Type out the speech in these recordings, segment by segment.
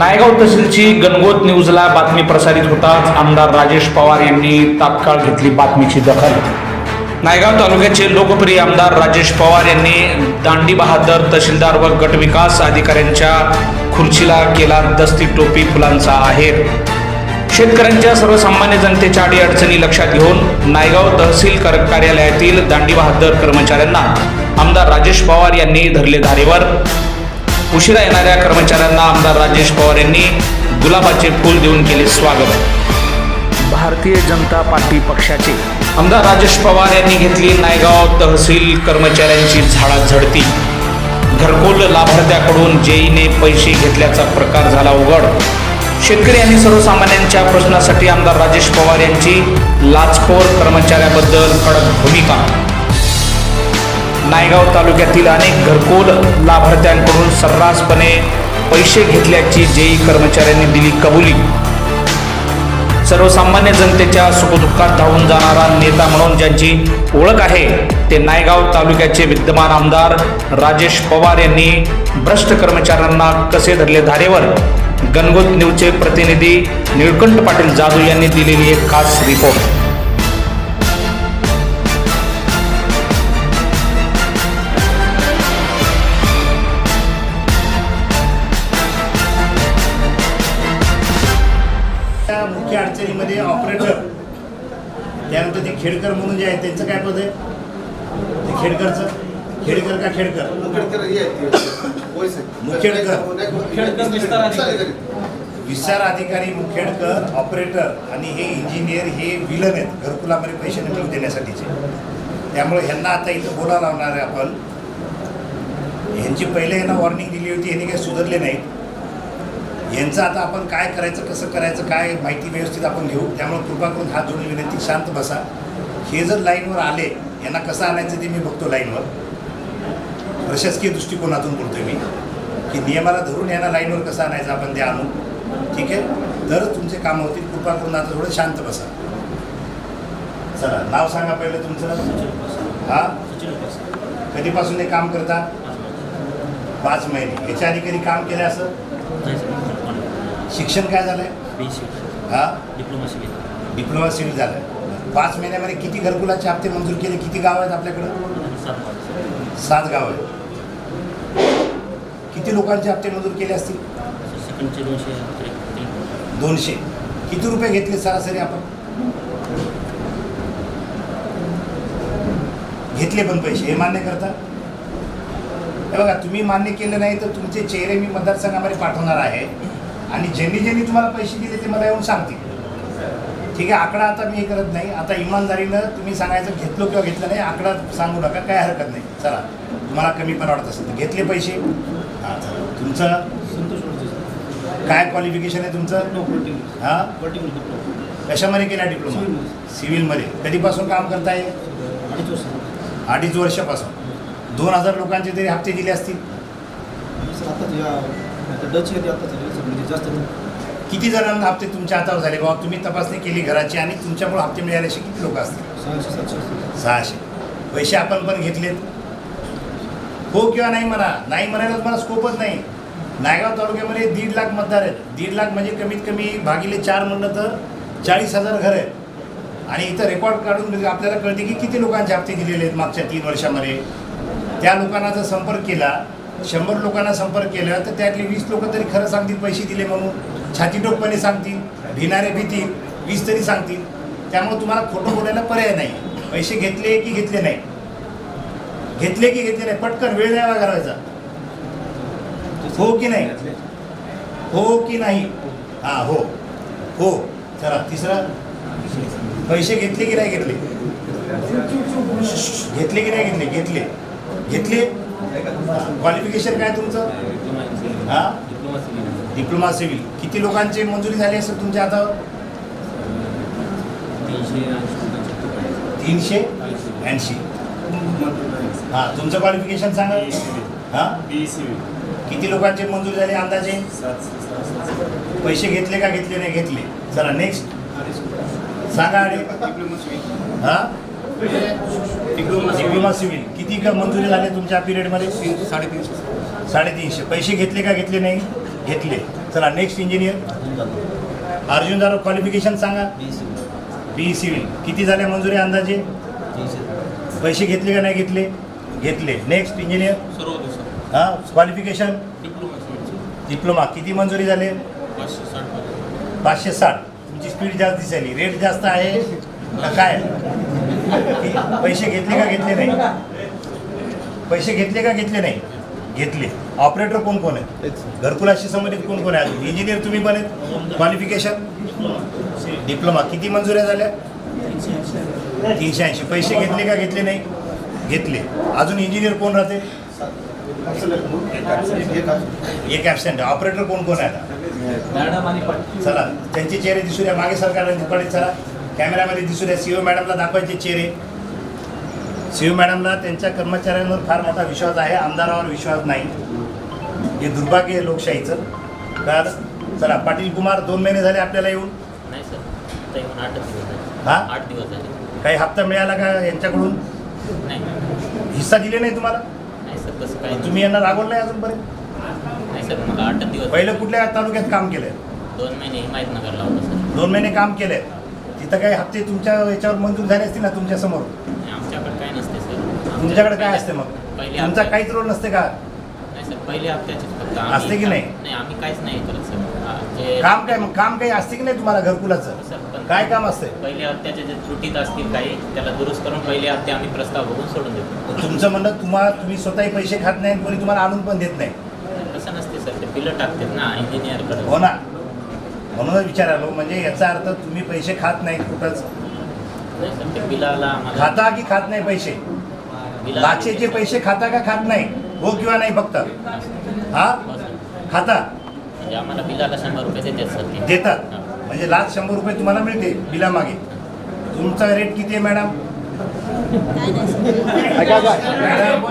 नायगाव तहसीलची गणगोत न्यूजला बातमी प्रसारित होताच आमदार राजेश पवार यांनी तात्काळ घेतली बातमीची दखल. नायगाव तालुक्याचे लोकप्रिय आमदार राजेश पवार यांनी दांडी बहादर तहसीलदार व गटविकास अधिकाऱ्यांच्या खुर्चीला केला दस्ती टोपी फुलांचा आहेर. शेतकऱ्यांच्या सर्वसामान्य जनतेच्या अडीअडचणी लक्षात घेऊन नायगाव तहसील कर- कार्यालयातील दांडी बहादर कर्मचाऱ्यांना आमदार राजेश पवार यांनी धरले धारेवर. उशिरा येणाऱ्या कर्मचाऱ्यांना आमदार राजेश पवार यांनी गुलाबाचे फूल देऊन केले स्वागत. भारतीय जनता पार्टी पक्षाचे. आमदार राजेश पवार यांनी घेतली नायगाव तहसील कर्मचाऱ्यांची झाडाझडती घरकुल लाभार्थ्याकडून जेईने पैसे घेतल्याचा प्रकार झाला उघड. शेतकरी आणि सर्वसामान्यांच्या प्रश्नासाठी आमदार राजेश पवार यांची लाचखोर कर्मचाऱ्याबद्दल कडक भूमिका. नायगाव तालुक्यातील अनेक घरकुल लाभार्थ्यांकडून सर्रासपणे पैसे घेतल्याची जेई कर्मचाऱ्यांनी दिली कबुली. सर्वसामान्य जनतेच्या सुखदुःखात धावून जाणारा नेता म्हणून ज्यांची ओळख आहे ते नायगाव तालुक्याचे विद्यमान आमदार राजेश पवार यांनी भ्रष्ट कर्मचाऱ्यांना कसे धरले धारेवर? गणगोत न्यूजचे प्रतिनिधी निळकंठ पाटील जाधव यांनी दिलेली एक खास रिपोर्ट. खेडकर म्हणून जे आहे त्यांचं काय पद आहे? ते खेडकरचं. खेडकर का खेडकर? विस्तार अधिकारी. मुखेडकर ऑपरेटर आणि हे इंजिनियर हे विलन आहेत. घरकुलामध्ये पैसे निघून देण्यासाठीचे. त्यामुळे ह्यांना आता इथं बोला लावणार आहे आपण. ह्यांची पहिले यांना वॉर्निंग दिली होती ह्यांनी काही सुधारले नाहीत. यांचं आता आपण काय करायचं कसं करायचं काय माहिती व्यवस्थित आपण घेऊ. त्यामुळे कृपा करून हात जोडून विनंती शांत बसा. हे जर लाईनवर आले यांना कसं आणायचं ते मी बघतो लाईनवर. प्रशासकीय दृष्टिकोनातून बोलतोय मी की नियमाला धरून यांना लाईनवर कसं आणायचं आपण ते आणू. ठीक आहे? तरच तुमचे काम होतील कृपा करून आता थोडं शांत बसा. चला नाव सांगा पहिलं तुमचं. हा? कधीपासून हे काम करता? पाच महिने. याच्या आधी कधी काम केलं असं? शिक्षण काय झालंय? हा? डिप्लोमा सिव्हिल डिप्लोमा सिव्हिल झालं पाच महिन्यामध्ये किती घरकुलाचे हप्ते मंजूर केले? किती गाव आहेत आपल्याकडं? सात सात गाव आहेत. किती लोकांचे हप्ते मंजूर केले असतील? दोनशे. किती रुपये घेतले सरासरी आपण? घेतले पण पैसे. हे मान्य करता? हे बघा तुम्ही मान्य केलं नाही तर तुमचे चेहरे मी मतदारसंघामध्ये पाठवणार आहे. आणि ज्यांनी ज्यांनी तुम्हाला पैसे दिले ते मला येऊन सांगतील. ठीक आहे आकडा आता मी करत नाही. आता इमानदारीनं तुम्ही सांगायचं घेतलो किंवा घेतलं नाही आकडा सांगू नका काय हरकत नाही. चला तुम्हाला कमी पण वाटत असेल. तर घेतले पैसे. हां चला. तुमचं? संतोष काय क्वालिफिकेशन आहे तुमचं? हां? कशामध्ये केला डिप्लोमा सिव्हिलमध्ये कधीपासून काम करताय? अडीच वर्ष. अडीच वर्षापासून. दोन हजार लोकांचे तरी हप्ते दिले असतील. जास्त. किती जणांना हप्ते तुमच्या हातावर झाले? बाबा तुम्ही तपासणी केली घराची आणि तुमच्यामुळे हप्ते मिळाले असे किती लोक असतील? सहाशे पैसे आपण पण घेतलेत. हो किंवा नाही म्हणा. नाही म्हणायला मला स्कोपच नाही. नायगाव तालुक्यामध्ये दीड लाख मतदार आहेत. दीड लाख म्हणजे कमीत कमी भागिले चार म्हणलं तर चाळीस हजार घर आहेत. आणि इथं रेकॉर्ड काढून म्हणजे आपल्याला कळते की किती लोकांचे हप्ते दिलेले आहेत मागच्या तीन वर्षामध्ये. त्या लोकांना जर संपर्क केला शंभर लोकांना संपर्क केला तर त्यातले वीस लोक तरी खरं सांगतील पैसे दिले म्हणून. छातीटोकपणे सांगतील भिनारे भीतील वीस तरी सांगतील. त्यामुळे तुम्हाला खोटं बोलायला पर्याय नाही. पैसे घेतले की घेतले नाही. घेतले की घेतले नाही. पटकन वेळ द्यावा घालवायचा हो की नाही? हो की नाही? हा हो. हो. चला तिसरा. पैसे घेतले की नाही घेतले? घेतले की नाही घेतले? घेतले. घेतले. क्वालिफिकेशन काय तुमचं? डिप्लोमा हा? डिप्लोमा सिव्हिल डिप्लोमा सिव्हिल किती लोकांची मंजुरी झाली असेल तुमच्या हातावर? तीनशे ऐंशी. हा तुमचं क्वालिफिकेशन सांगा. हा? किती लोकांचे मंजूर झाले अंदाजे? पैसे घेतले का घेतले नाही? घेतले. चला नेक्स्ट सांगा आणि हा? डिप्लोमा सिव्हिल किती का मंजुरी झाले तुमच्या पिरियडमध्ये? साडेतीनशे. साडेतीनशे. पैसे घेतले का घेतले नाही? घेतले. चला next engineer Arjun Jadhav. Qualification सांगा. बी सिव्हिल किती झाल्या मंजुरी अंदाजे? पैसे घेतले का नाही घेतले? घेतले. नेक्स्ट इंजिनियर हां क्वालिफिकेशन डिप्लोमा किती मंजुरी झाले? पाचशे साठ तुमची स्पीड जास्त दिसायली. रेट जास्त आहे काय? पैसे घेतले का घेतले नाही? पैसे घेतले का घेतले नाही? घेतले. ऑपरेटर कोण कोण आहे? घरकुलाशी संबंधित कोण कोण आहे? अजून इंजिनियर तुम्ही पण आहेत? क्वालिफिकेशन डिप्लोमा किती मंजुऱ्या झाल्या? तीनशे ऐंशी. पैसे घेतले का घेतले नाही? घेतले. अजून इंजिनियर कोण राहते? एक ॲबसेंट ऑपरेटर कोण कोण आहे चला. त्यांचे चेहरे दिसू द्या. मागे सरकारला पडेल. चला. कॅमेऱ्यामध्ये दिसू द्या. सीओ मॅडमला दाखवायचे चेहरे. सीओ मॅडमला त्यांच्या कर्मचाऱ्यांवर फार मोठा विश्वास आहे आमदारावर विश्वास नाही. हे दुर्भाग्य आहे लोकशाहीचं. तर चला पाटील कुमार दोन महिने झाले आपल्याला येऊन. नाही सर आता येऊन आठ दिवस झाले. हा? आठ दिवस झाले. काही हप्ता मिळाला का यांच्याकडून? नाही. हिस्सा दिले नाही तुम्हाला? नाही सर तसं काही तुम्ही यांना रागवलं नाही अजूनपर्यंत? नाही सर मला आठ दिवस पहिलं कुठल्या तालुक्यात काम केलंय? दोन महिने होता सर. दोन महिने काम केलंय. तिथं काही हप्ते तुमच्या याच्यावर मंजूर झाले असतील ना तुमच्यासमोर? सर तुमच्याकडे काय असते मग? हप्ता- काहीच रोल नसते का? नाही सर पहिले फक्त असते की नाही? नाही आम्ही काहीच नाही करत सर. काम काय मग? काम काही असते की नाही तुम्हाला घरकुलाचं? काय काम असते? पहिले हप्त्याचे जे त्रुटीत असतील काही त्याला दुरुस्त करून पहिले हप्ते आम्ही प्रस्ताव बघून सोडून देतो. तुमचं म्हणणं तुम्हाला तुम्ही स्वतःही पैसे खात नाही कोणी तुम्हाला आणून पण देत नाही. तसं नसते सर ते बिलं टाकतात ना इंजिनियरकडे हो ना. म्हणूनच विचारालो म्हणजे याचा अर्थ तुम्ही पैसे खात नाही कुठंच. खाता की खात नाही पैसे? लाचेचे पैसे खाता का खात नाही? हो किंवा नाही फक्त? हा. खाता? म्हणजे आम्हाला बिलाला शंभर रुपये देतात सर देतात. हा. म्हणजे लाच शंभर रुपये तुम्हाला मिळते बिलामागे. तुमचा रेट किती आहे मॅडम मॅडम,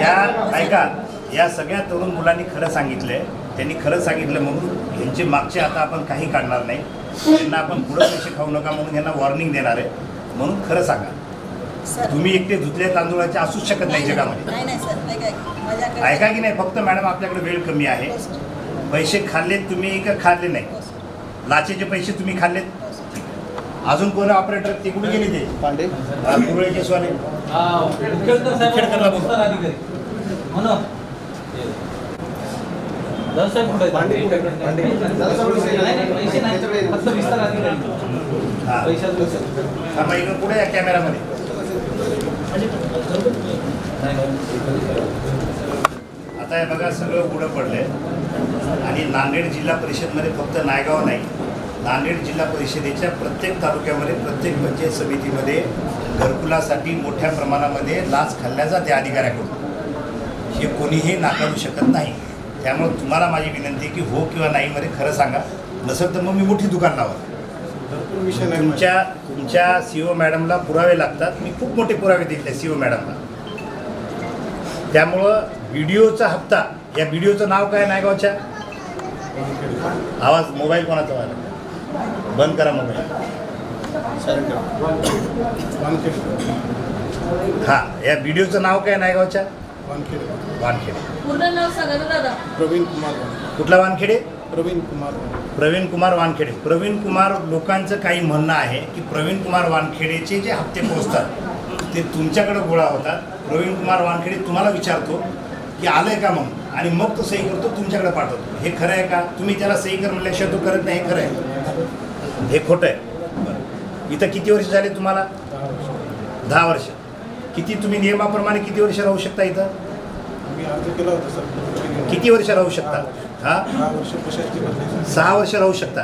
या ऐका. या सगळ्या तरुण मुलांनी खरं सांगितलंय. त्यांनी खरं सांगितलं म्हणून यांचे मागचे आता आपण काही काढणार नाही. त्यांना आपण पुढे पैसे खाऊ नका म्हणून यांना वॉर्निंग देणार आहे. म्हणून खरं सांगा. सर. तुम्ही एकटे धुतल्या तांदूळाचे असूच शकत नाही जगामध्ये. नाही नाही सर. ऐका ऐका माझ्याकडे ऐका की नाही फक्त मॅडम आपल्याकडे वेळ कमी आहे. हो, सर. पैसे खाल्लेत तुम्ही का खाल्ले नाही? हो, सर. लाचेचे पैसे तुम्ही खाल्लेत? हो, सर. अजून कोण ऑपरेटर ते कुठे गेले ते? पांडे. हा, खेडकरला कुठे? पांडे फक्त विस्तार अधिकारी हा. पैशाचं थांबा इकडून पुढे या कॅमेरामध्ये? आता हे बघा सगळं पुढं पडलंय. आणि नांदेड जिल्हा परिषदमध्ये फक्त नायगाव नाही नांदेड जिल्हा परिषदेच्या प्रत्येक तालुक्यामध्ये प्रत्येक पंचायत समितीमध्ये घरकुलासाठी मोठ्या प्रमाणामध्ये लाच खाल्ल्या जाते अधिकाऱ्याकडून. हे कोणीही नाकारू शकत नाही. त्यामुळे तुम्हाला माझी विनंती आहे की हो किंवा नाहीमध्ये खरं सांगा. नसेल तर मग मी मोठी दुकान लावा तुमच्या तुमच्या सीओ मॅडमला पुरावे लागतात. मी खूप मोठे पुरावे दिले सीओ मॅडमला. त्यामुळं व्हिडिओचा हप्ता या व्हिडिओचं नाव काय नायगावच्या? आवाज मोबाईल कोणाचा वाला बंद करा मोबाईल. हां या व्हिडिओचं नाव काय नायगावच्या? वानखेडे. पूर्ण नाव सांगा ना दादा. प्रवीण कुमार वानखेडे. कुठला वानखेडे? प्रवीण कुमार. प्रवीण कुमार वानखेडे. प्रवीण कुमार लोकांचं काही म्हणणं आहे की प्रवीण कुमार वानखेडेचे जे हप्ते पोहोचतात ते तुमच्याकडे गोळा होतात. प्रवीण कुमार वानखेडे तुम्हाला विचारतो की आलंय का म्हणून आणि मग तो सही करतो तुमच्याकडे पाठवतो. हे खरं आहे का? तुम्ही त्याला सही कर म्हणल्याशिवाय तो करत नाही हे खरं आहे. हे खोटं आहे. इथं किती वर्ष झाले तुम्हाला? दहा वर्ष. किती तुम्ही नियमाप्रमाणे किती वर्ष राहू शकता इथं? किती वर्ष राहू शकता? हा? सहा वर्ष राहू शकता.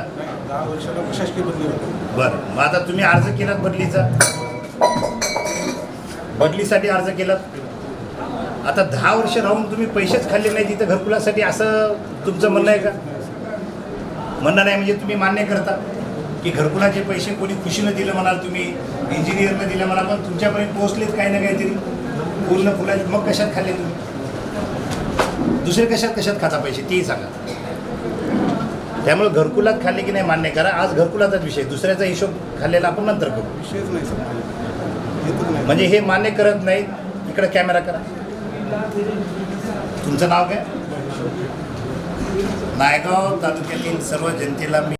बरं. मग आता तुम्ही अर्ज केलात बदलीचा? बदलीसाठी अर्ज केलात? आता दहा वर्ष राहून तुम्ही पैसेच खाल्ले नाही तिथं घरकुलासाठी असं तुमचं म्हणणं आहे का? म्हणणं नाही म्हणजे तुम्ही मान्य करता की घरकुलाचे पैसे कोणी खुशीनं दिलं म्हणाल तुम्ही इंजिनियरनं दिलं म्हणा पण तुमच्यापर्यंत पोहोचलेत काही ना काहीतरी? पूर्ण फुलाचे मग कशात खाल्ले तुम्ही? दुसरे कशात कशात खाता पैसे? तेही सांगा. त्यामुळे घरकुलात खाल्ले की नाही मान्य करा. आज घरकुलाचाच विषय दुसऱ्याचा हिशोब खाल्लेला आपण नंतर करू. विषयच नाही म्हणजे हे मान्य करत नाही. इकडे कॅमेरा करा. तुमचं नाव काय? नायगाव तालुक्यातील सर्व जनतेला मी